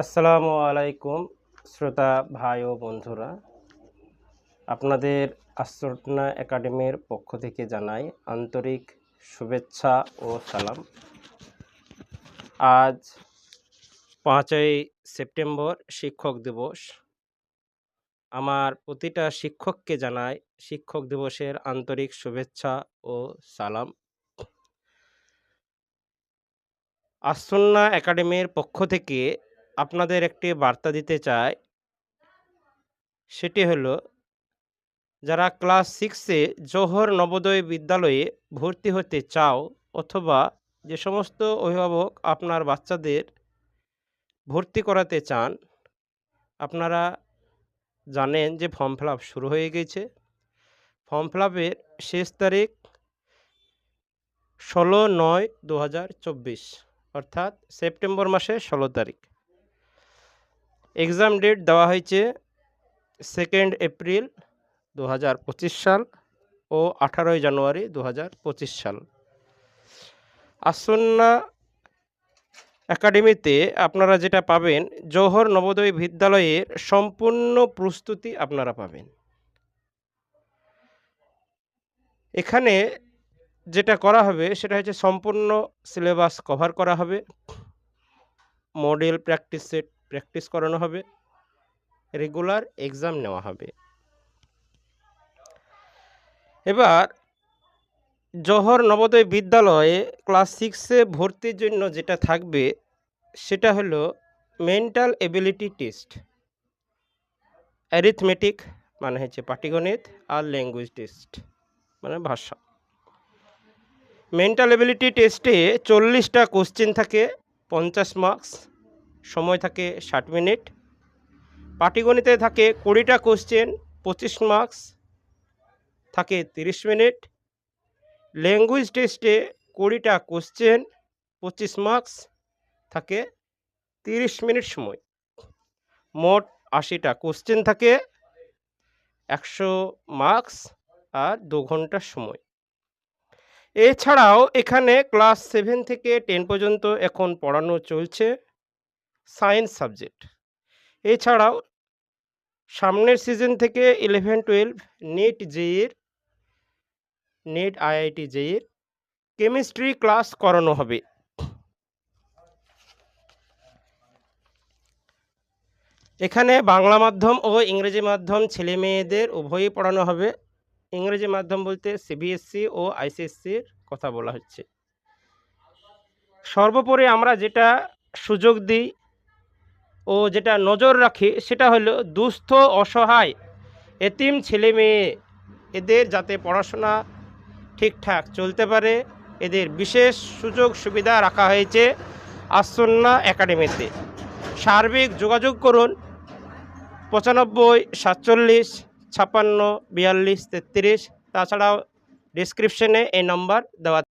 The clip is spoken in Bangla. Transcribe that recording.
আসসালামু আলাইকুম, শ্রোতা ভাই ও বন্ধুরা। আপনাদের আশ্রটনা একাডেমির পক্ষ থেকে জানাই আন্তরিক শুভেচ্ছা ও সালাম। আজ পাঁচই সেপ্টেম্বর শিক্ষক দিবস। আমার প্রতিটা শিক্ষককে জানাই শিক্ষক দিবসের আন্তরিক শুভেচ্ছা ও সালাম। আসন্না একাডেমির পক্ষ থেকে আপনাদের একটি বার্তা দিতে চাই। সেটি হলো, যারা ক্লাস সিক্সে জোহর নবোদয় বিদ্যালয়ে ভর্তি হতে চাও অথবা যে সমস্ত অভিভাবক আপনার বাচ্চাদের ভর্তি করাতে চান, আপনারা জানেন যে ফর্ম ফিল শুরু হয়ে গেছে। ফর্ম ফিল শেষ তারিখ ষোলো নয় দু অর্থাৎ সেপ্টেম্বর মাসের ষোলো তারিখ। এক্সাম ডেট দেওয়া হয়েছে সেকেন্ড এপ্রিল দু হাজার পঁচিশ সাল ও আঠারোই জানুয়ারি দু হাজার পঁচিশ সাল। আসন্না একাডেমিতে আপনারা যেটা পাবেন, জওহর নবোদয় বিদ্যালয়ের সম্পূর্ণ প্রস্তুতি আপনারা পাবেন। এখানে যেটা করা হবে, সেটা হচ্ছে সম্পূর্ণ সিলেবাস কভার করা হবে। মডেল প্র্যাকটিস সেট প্র্যাকটিস করানো হবে। রেগুলার এক্সাম নেওয়া হবে। এবার জহর নবোদয় বিদ্যালয়ে ক্লাস সিক্সে ভর্তির জন্য যেটা থাকবে, সেটা হলো মেন্টাল এবিলিটি টেস্ট। অ্যারিথমেটিক মানে হচ্ছে পাটিগণিত আর ল্যাঙ্গুয়েজ টেস্ট মানে ভাষা। মেন্টাল এবিলিটি টেস্টে চল্লিশটা কোশ্চেন থাকে, পঞ্চাশ মার্কস। সময় থাকে ষাট মিনিট। পাটিগণিতে থাকে কুড়িটা কোশ্চেন পঁচিশ মার্কস থাকে তিরিশ মিনিট। ল্যাঙ্গুয়েজ টেস্টে কুড়িটা কোশ্চেন পঁচিশ মার্কস থাকে তিরিশ মিনিট সময়। মোট আশিটা কোশ্চেন থাকে একশো মার্কস আর দু ঘণ্টার সময়। এছাড়াও এখানে ক্লাস সেভেন থেকে টেন পর্যন্ত এখন পড়ানো চলছে। Science subject. এছাড়াও, সামনের সিজন থেকে ইলেভেন টুয়েলভ নেট জেইর, নেট আইআইটি জেইর, কেমিস্ট্রি ক্লাস করানো হবে। এখানে বাংলা মাধ্যম ও ইংরেজি মাধ্যম ছেলে মেয়েদের উভয়ই পড়ানো হবে। ইংরেজি মাধ্যম বলতে সিবিএসসি ও আইসিএসসির কথা বলা হচ্ছে। সর্বোপরি আমরা যেটা সুযোগ দিই ও যেটা নজর রাখি, সেটা হলো দুস্থ, অসহায়, এতিম ছেলে মেয়ে। এদের যাতে পড়াশোনা ঠিকঠাক চলতে পারে, এদের বিশেষ সুযোগ সুবিধা রাখা হয়েছে আসন্না একাডেমিতে। সার্বিক যোগাযোগ করুন পঁচানব্বই, সাতচল্লিশ, ছাপ্পান্ন, বিয়াল্লিশ, তেত্রিশ। তাছাড়াও ডিসক্রিপশনে এই নম্বর দেওয়া